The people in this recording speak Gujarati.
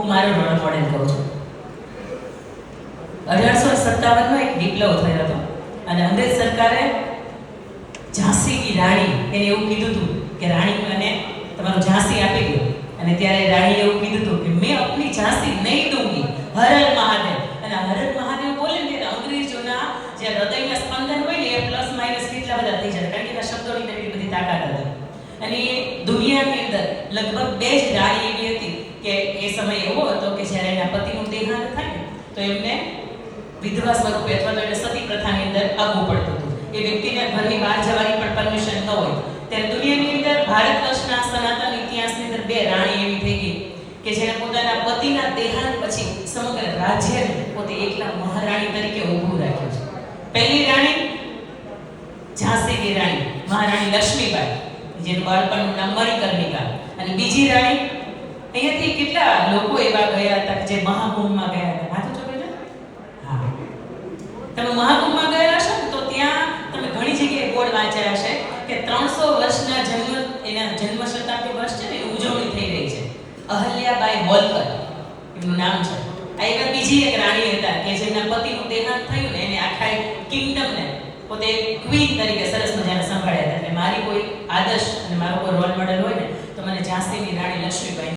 હું મારો રોલ મોડેલ કહું છું. અઢારસો સત્તાવનમાં એક વિપ્લવ થયો હતો. અને અંગ્રેજ સરકારે ઝાંસી કી રાણી, એને એવું કીધું હતું કે રાણી મને તમારું ઝાંસી આપી દો. અને ત્યારે રાણીએ એવું કીધું હતું કે મેં અપની ઝાંસી નહીં દઉંગી. હર હર મહાદેવ. અને હર હર મહાદેવ બોલે ને અંગ્રેજોના જે હૃદયના સ્પંદન હોય ને એ પ્લસ માઇનસ કેટલા બધા થઈ જાય. કારણ કે એના શબ્દોની એટલી બધી તાકાત હતી. અને દુનિયાની અંદર લગભગ બે જ રાણી એવી હતી. કે એ સમય એવો હતો કે જ્યારે એના પતિનું દેહાંત થાય ને તો એમને વિધવા સ્વરૂપે અથવા તો એને સતી પ્રથાની અંદર આવવું પડતું હતું. એ વ્યક્તિને ઘરની બહાર જવાની પણ પરમિશન ન હોય. ત્યારે દુનિયાની અંદર ભારત વર્ષના સનાતન ઇતિહાસની અંદર બે રાણી એવી થઈ ગઈ કે જેને પોતાના પતિના દેહાંત પછી સમગ્ર રાજ્યને પોતે એકલા મહારાણી તરીકે ઊભું રાખ્યું છે. પહેલી રાણી ઝાંસીની રાણી, મહારાણી લક્ષ્મીબાઈ, જેનું બાળપણનું નામ મણિકર્ણિકા. અને બીજી રાણી અહીંયાથી કેટલા લોકો એવા ગયા હતા જે મહાકુંભમાં ગયા હતા? માથું ચોકે છે. હા. તમે મહાકુંભમાં ગયા હશો ને, તો ત્યાં તમે ઘણી જગ્યાએ બોર્ડ વાંચ્યા હશે કે ત્રણસો વર્ષના જન્મ, એના જન્મ શતાબ્દી વર્ષ છે ને, એની ઉજવણી થઈ રહી છે. અહલ્યાબાઈ હોલકર, એમનું નામ છે. આ એક બીજી એક રાણી હતા કે જેમના પતિનું દેહાંત થયું ને, એને આખા એક કિંગડમને પોતે ક્વીન તરીકે સરસ મજાને સંભાળ્યા હતા. એટલે મારી કોઈ આદર્શ અને મારો કોઈ રોલ મોડેલ હોય ને, તો મને ઝાંસીની રાણી લક્ષ્મીબાઈ